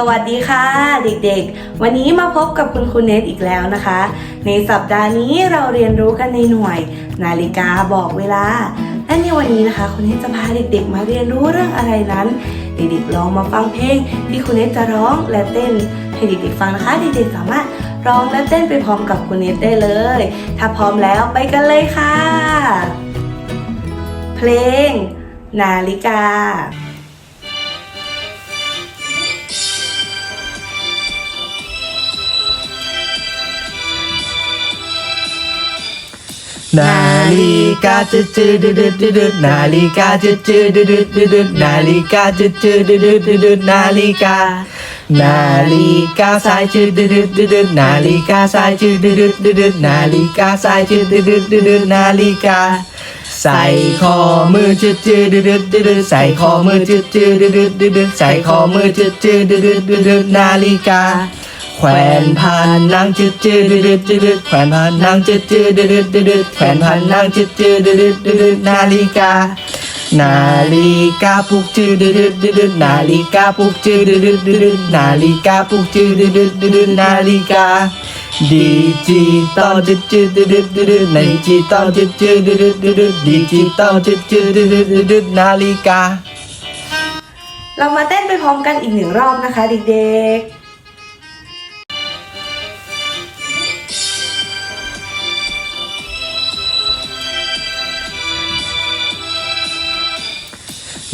สวัสดีค่ะ เด็กๆ วันนี้มาพบกับคุณครูเนตอีกแล้วนะคะ ในสัปดาห์นี้เราเรียนรู้กันในหน่วย นาฬิกาบอกเวลา และในวันนี้นะคะ คุณเนตจะพาเด็กๆ มาเรียนรู้เรื่องอะไรนั้น เด็กๆลองมาฟังเพลง ที่คุณเนตจะร้องและเต้นให้เด็กๆฟังนะคะ เด็กๆสามารถร้องและเต้นไปพร้อมกับคุณเนตได้เลย ถ้าพร้อมแล้วไปกันเลยค่ะ เพลง นาฬิกา นาฬิกาจะจืดดึดดึดนาฬิกาจะจืดดึดดึดนาฬิกาจะจืดดึดดึดนาฬิกา นาฬิกาสายจืดดึดดึดนาฬิกาสายจืดดึดดึดนาฬิกาสายจืดดึดดึดนาฬิกาใส่ข้อมือจืดจืดดึดดึดใส่ข้อมือจืดจืดดึดดึดใส่ข้อมือจืดจืดดึดดึดนาฬิกา แขวนผ่านนางจืดจืดดึดดึดแขวนผ่านนางจืดจืดดึดดึดแขวนผ่านนางจืดจืดดึดดึดนาฬิกา นาฬิกาปลุกจืดดึดดึดนาฬิกาปลุกจืดดึดดึดนาฬิกาปลุกจืดดึดดึดนาฬิกาดิจิตอลจืดจืดดึดดึดดิจิตอลจืดจืดดึดดึดดิจิตอลจืดจืดดึดดึดนาฬิกา เรามาเต้นไปพร้อมกันอีกหนึ่งรอบนะคะเด็กๆ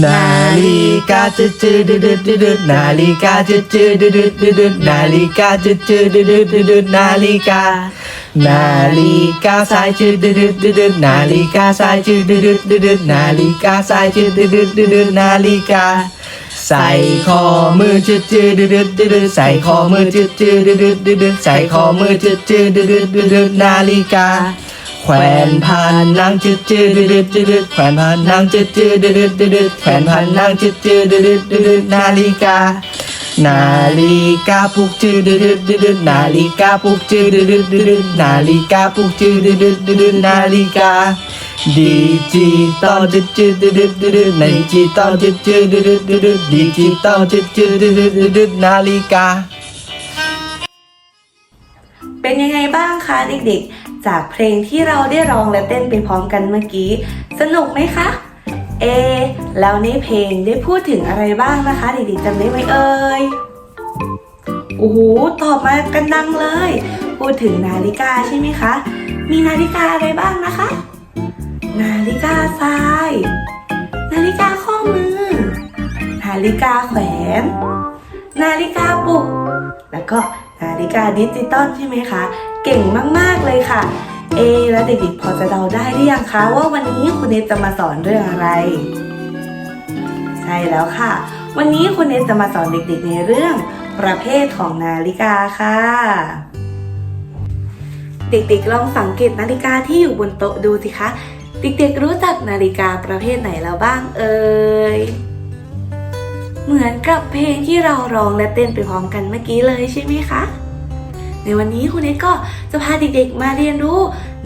นาฬิกาจะจืดดึดดึดนาฬิกาจะจืดดึดดึดนาฬิกาจะจืดดึดดึดนาฬิกา นาฬิกาสายจืดดึดดึดนาฬิกาสายจืดดึดดึดนาฬิกาสายจืดดึดดึดนาฬิกาใส่ข้อมือจืดจืดดึดดึดใส่ข้อมือจืดจืดดึดดึดใส่ข้อมือจืดจืดดึดดึดนาฬิกา แขวนผ่านนางจืดจืดดึดดึดแขวนผ่านนางจืดจืดดึดดึดแขวนผ่านนางจืดจืดดึดดึดนาฬิกา นาฬิกาปลุกจืดดึดดึดนาฬิกาปลุกจืดดึดดึดนาฬิกาปลุกจืดดึดดึดนาฬิกาดิจิตอลจืดจืดดึดดึดดิจิตอลจืดจืดดึดดึดดิจิตอลจืดจืดดึดดึดนาฬิกา เป็นยังไงบ้างคะเด็กๆ จากเพลงที่เราได้ร้องและเต้นไปพร้อมกันเมื่อกี้ สนุกไหมคะ เอ แล้วในเพลงได้พูดถึงอะไรบ้างนะคะเด็กๆจำได้ไหมเอ่ยโอ้โหตอบมากันดังเลย พูดถึงนาฬิกาใช่ไหมคะ มีนาฬิกาอะไรบ้างนะคะ นาฬิกาทราย นาฬิกาข้อมือ นาฬิกาแขวน นาฬิกาปลุก แล้วก็นาฬิกาดิจิตอลใช่ไหมคะ เก่งมากๆเลยค่ะ เอ แล้วเด็กๆพอจะเดาได้หรือยังคะ ว่าวันนี้คุณเนตจะมาสอนเรื่องอะไร ใช่แล้วค่ะ วันนี้คุณเนตจะมาสอนเด็กๆในเรื่องประเภทของนาฬิกาค่ะ เด็กๆลองสังเกตนาฬิกาที่อยู่บนโต๊ะดูสิคะเด็กๆรู้จักนาฬิกาประเภทไหนแล้วบ้างเอ่ย เหมือนกับเพลงที่เราร้องและเต้นไปพร้อมกันเมื่อกี้เลยใช่ไหมคะ ในวันนี้คุณเนทก็จะพาเด็กๆมาเรียนรู้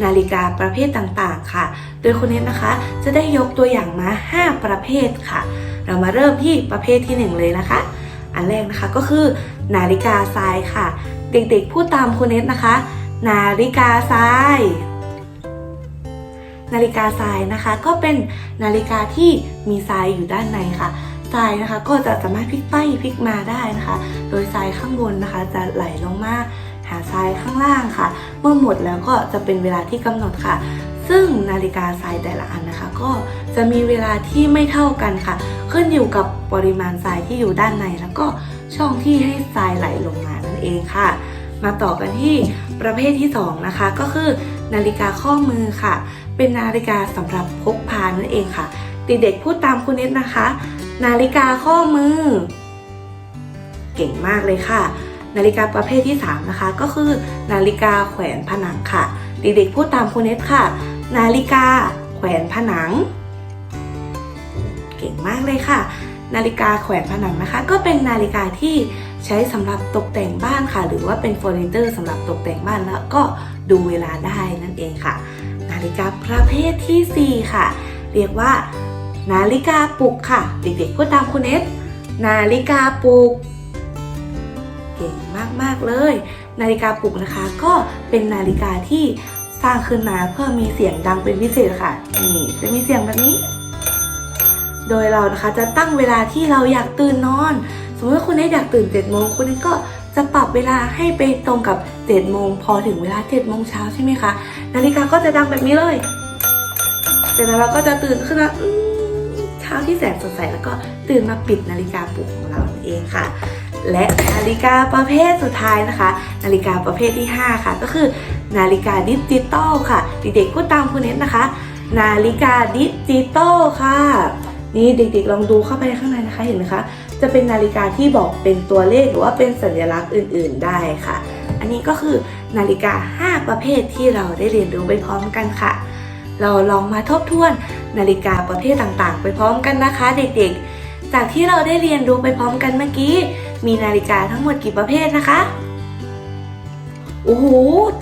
นาฬิกาประเภทต่างๆ ค่ะ โดยคุณเนทนะคะจะได้ยกตัวอย่างมา 5 ประเภทค่ะ เรามาเริ่มที่ประเภทที่ 1 เลยนะคะ อันแรกนะคะก็คือ นาฬิกาทรายค่ะ เด็กๆพูดตามคุณเนทนะคะ นาฬิกาทรายนาฬิกาทรายนะคะก็เป็นนาฬิกาที่มีทรายอยู่ด้านในค่ะทรายนะคะก็จะสามารถพลิกไปพลิกมาได้นะคะ โดยทรายข้างบนนะคะ จะไหลลงมา หาทรายข้างล่างค่ะ เมื่อหมดแล้วก็จะเป็นเวลาที่กำหนดค่ะ ซึ่งนาฬิกาทรายแต่ละอันนะคะ ก็จะมีเวลาที่ไม่เท่ากันค่ะ ขึ้นอยู่กับปริมาณทรายที่อยู่ด้านใน แล้วก็ช่องที่ให้ทรายไหลลงมานั่นเองค่ะ มาต่อกันที่ประเภทที่สองนะคะ ก็คือนาฬิกาข้อมือค่ะ เป็นนาฬิกาสำหรับพกพานั่นเองค่ะเด็กๆพูดตามคุณเนตนะคะ นาฬิกาข้อมือ เก่งมากเลยค่ะ นาฬิกาประเภทที่ 3 นะคะ ก็คือนาฬิกาแขวนผนังค่ะ เด็กๆพูดตามคุณเนตค่ะ นาฬิกาแขวนผนัง เก่งมากเลยค่ะ นาฬิกาแขวนผนังนะคะ ก็เป็นนาฬิกาที่ใช้สำหรับตกแต่งบ้านค่ะ หรือว่าเป็นเฟอร์นิเจอร์สำหรับตกแต่งบ้านแล้วก็ดูเวลาได้นั่นเองค่ะ นาฬิกาประเภททีสี่ 4 ค่ะ เรียกว่า นาฬิกาปลุกค่ะ เด็กๆพูดตามคุณเอสนาฬิกาปลุก เก่งมากๆเลย นาฬิกาปลุกนะคะ ก็เป็นนาฬิกาที่สร้างขึ้นมาเพื่อมีเสียงดังเป็นพิเศษค่ะนี่จะมีเสียงแบบนี้ โดยเรานะคะจะตั้งเวลาที่เราอยากตื่นนอน สมมติว่าคุณเนทอยากตื่น7จ็ดโมงคุณก็จะปรับเวลาให้ไปตรงกับ7จ็ดโมงพอถึงเวลา7จ็ดโมงเช้าใช่ไหมคะนาฬิกาก็จะดังแบบนี้เลยจากนั้นเราก็จะตื่นขึ้นมาเช้าที่แสนสดใสแล้วก็ตื่นมาปิดนาฬิกาปลุกของเราเองค่ะ และนาฬิกาประเภทสุดท้ายนะคะ นาฬิกาประเภทที่ 5 ค่ะ ก็คือนาฬิกาดิจิตอลค่ะ เด็กๆพูดตามคุณเนทนะคะ นาฬิกาดิจิตอลค่ะ นี่เด็กๆลองดูเข้าไปข้างในนะคะเห็นไหมคะจะเป็นนาฬิกาที่บอกเป็นตัวเลขหรือว่าเป็นสัญลักษณ์อื่น ๆได้ค่ะ อันนี้ก็คือนาฬิกา 5 ประเภทที่เราได้เรียนรู้ไปพร้อมกันค่ะ เราลองมาทบทวนนาฬิกาประเภทต่างๆ ไปพร้อมกันนะคะ เด็กๆ จากที่เราได้เรียนรู้ไปพร้อมกันเมื่อกี้ มีนาฬิกาทั้งหมดกี่ประเภทนะคะ โอ้โห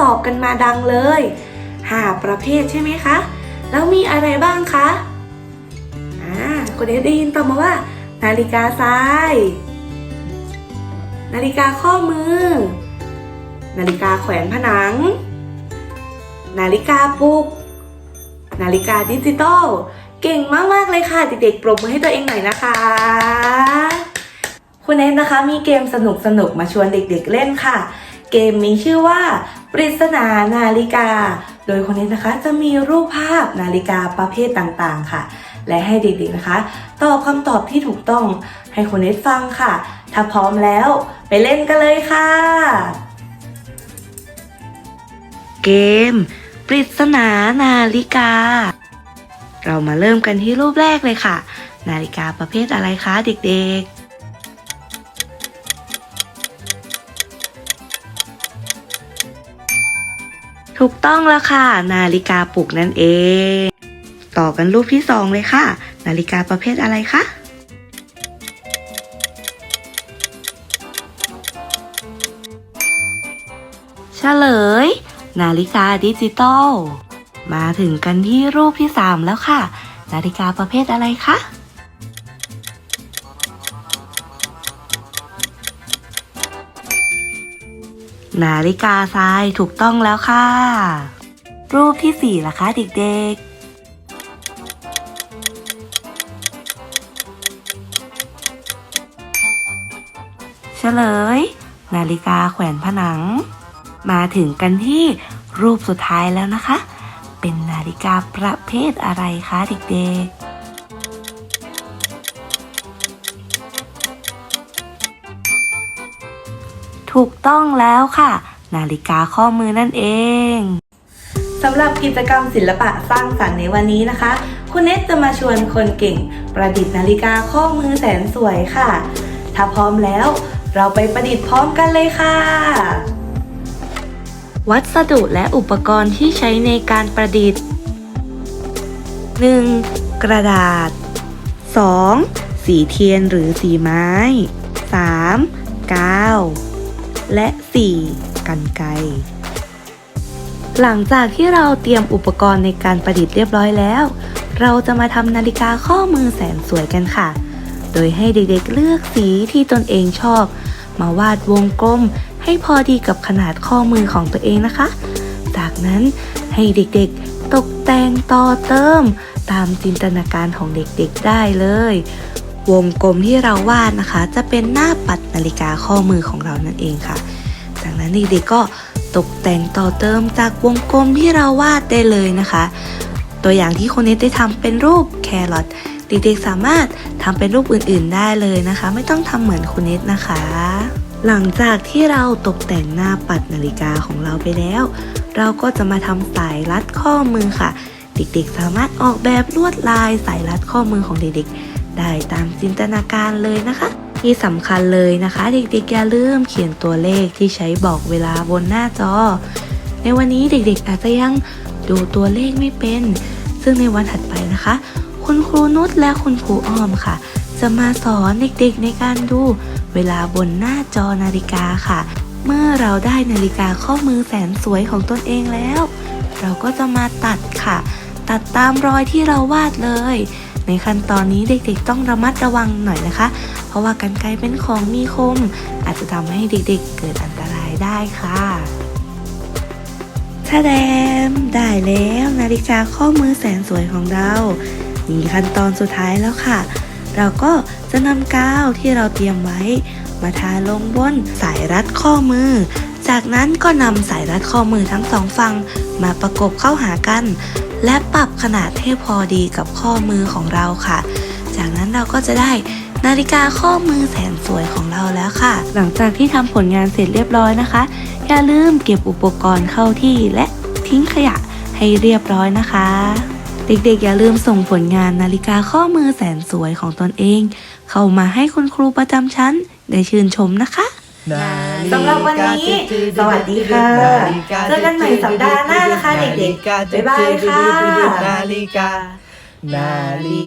ตอบกันมาดังเลยหาประเภทใช่ไหมคะ แล้วมีอะไรบ้างคะ อ่าคนนี้ได้ยินตอบมาว่า นาฬิกาทราย นาฬิกาข้อมือ นาฬิกาแขวนผนัง นาฬิกาปลุก นาฬิกาดิจิตอล เก่งมาก ๆ เลยค่ะ เด็กๆ ปรบมือให้ตัวเองหน่อยนะคะ คุณเนทนะคะมีเกมสนุกๆมาชวนเด็กๆเล่นค่ะ เกมมีชื่อว่า ปริศนานาฬิกา โดยคนนี้นะคะจะมีรูปภาพนาฬิกาประเภทต่างๆค่ะ และให้เด็กๆนะคะ ตอบคำตอบที่ถูกต้องให้คนเนทฟังค่ะ ถ้าพร้อมแล้วไปเล่นกันเลยค่ะ เกม ปริศนานาฬิกา เรามาเริ่มกันที่รูปแรกเลยค่ะ นาฬิกาประเภทอะไรคะเด็กๆ ถูกต้องแล้วค่ะ นาฬิกาปลุกนั่นเอง ต่อกันรูปที่สองเลยค่ะ นาฬิกาประเภทอะไรคะเฉลย นาฬิกาดิจิตอลมาถึงกันที่รูปที่ 3 แล้วค่ะ นาฬิกาประเภทอะไรคะ นาฬิกาทรายถูกต้องแล้วค่ะ รูปที่4ล่ะคะเด็กๆเฉลย นาฬิกาแขวนผนัง มาถึงกันที่รูปสุดท้ายแล้วนะคะ เป็นนาฬิกาประเภทอะไรคะเด็กๆ ถูกต้องแล้วค่ะ นาฬิกาข้อมือนั่นเองสำหรับกิจกรรมศิลปะสร้างสรรค์ในวันนี้นะคะ คุณเนตจะมาชวนคนเก่ง ประดิษฐ์นาฬิกาข้อมือแสนสวยค่ะ ถ้าพร้อมแล้ว เราไปประดิษฐ์พร้อมกันเลยค่ะ วัสดุและอุปกรณ์ที่ใช้ในการประดิษฐ์ 1. กระดาษ 2. สีเทียนหรือสีไม้ 3. กาว และ 4. กันไกหลังจากที่เราเตรียมอุปกรณ์ในการประดิษฐ์เรียบร้อยแล้ว เราจะมาทำนาฬิกาข้อมือแสนสวยกันค่ะ โดยให้เด็กๆเลือกสีที่ตนเองชอบ มาวาดวงกลม ให้พอดีกับขนาดข้อมือของตัวเองนะคะ จากนั้นให้เด็กๆตกแต่งต่อเติม ตามจินตนาการของเด็กๆได้เลย วงกลมที่เราวาดนะคะ จะเป็นหน้าปัดนาฬิกาข้อมือของเรานั่นเองค่ะ จากนั้นเด็กๆก็ตกแต่งต่อเติมจากวงกลมที่เราวาดได้เลยนะคะ ตัวอย่างที่คนนี้ได้ทำเป็นรูปแครอทเด็กๆสามารถทำเป็นรูปอื่นๆได้เลยนะคะ ไม่ต้องทำเหมือนคุณเนตนะคะ หลังจากที่เราตกแต่งหน้าปัดนาฬิกาของเราไปแล้ว เราก็จะมาทำสายรัดข้อมือค่ะ เด็กๆสามารถออกแบบลวดลายสายรัดข้อมือของเด็กๆ ได้ตามจินตนาการเลยนะคะ ที่สำคัญเลยนะคะ เด็กๆอย่าลืมเขียนตัวเลขที่ใช้บอกเวลาบนหน้าจอ ในวันนี้เด็กๆอาจจะยังดูตัวเลขไม่เป็น ซึ่งในวันถัดไปนะคะ คุณครูนุชและคุณครูอ้อมค่ะ จะมาสอนเด็กๆในการดูเวลาบนหน้าจอนาฬิกาค่ะ เมื่อเราได้นาฬิกาข้อมือแสนสวยของตนเองแล้ว เราก็จะมาตัดค่ะ ตัดตามรอยที่เราวาดเลย ในขั้นตอนนี้เด็กๆต้องระมัดระวังหน่อยนะคะ เพราะว่ากันไกรเป็นของมีคม อาจจะทำให้เด็กๆเกิดอันตรายได้ค่ะถ้าแดมได้แล้วนาฬิกาข้อมือแสนสวยของเรา มีขั้นตอนสุดท้ายแล้วค่ะ เราก็จะนำกาวที่เราเตรียมไว้ มาทาลงบนสายรัดข้อมือ จากนั้นก็นำสายรัดข้อมือทั้งสองฝั่งมาประกบเข้าหากัน และปรับขนาดให้พอดีกับข้อมือของเราค่ะ จากนั้นเราก็จะได้นาฬิกาข้อมือแสนสวยของเราแล้วค่ะ หลังจากที่ทำผลงานเสร็จเรียบร้อยนะคะ อย่าลืมเก็บอุปกรณ์เข้าที่และทิ้งขยะให้เรียบร้อยนะคะ เด็กๆ อย่าลืมส่งผลงานนาฬิกาข้อมือแสนสวยของตนเอง เข้ามาให้คุณครูประจำชั้นได้ชื่นชมนะคะ สำหรับวันนี้ สวัสดีค่ะ เจอกันใหม่สัปดาห์หน้านะคะเด็กๆ บ๊ายบายค่ะ นาฬิกานาฬิ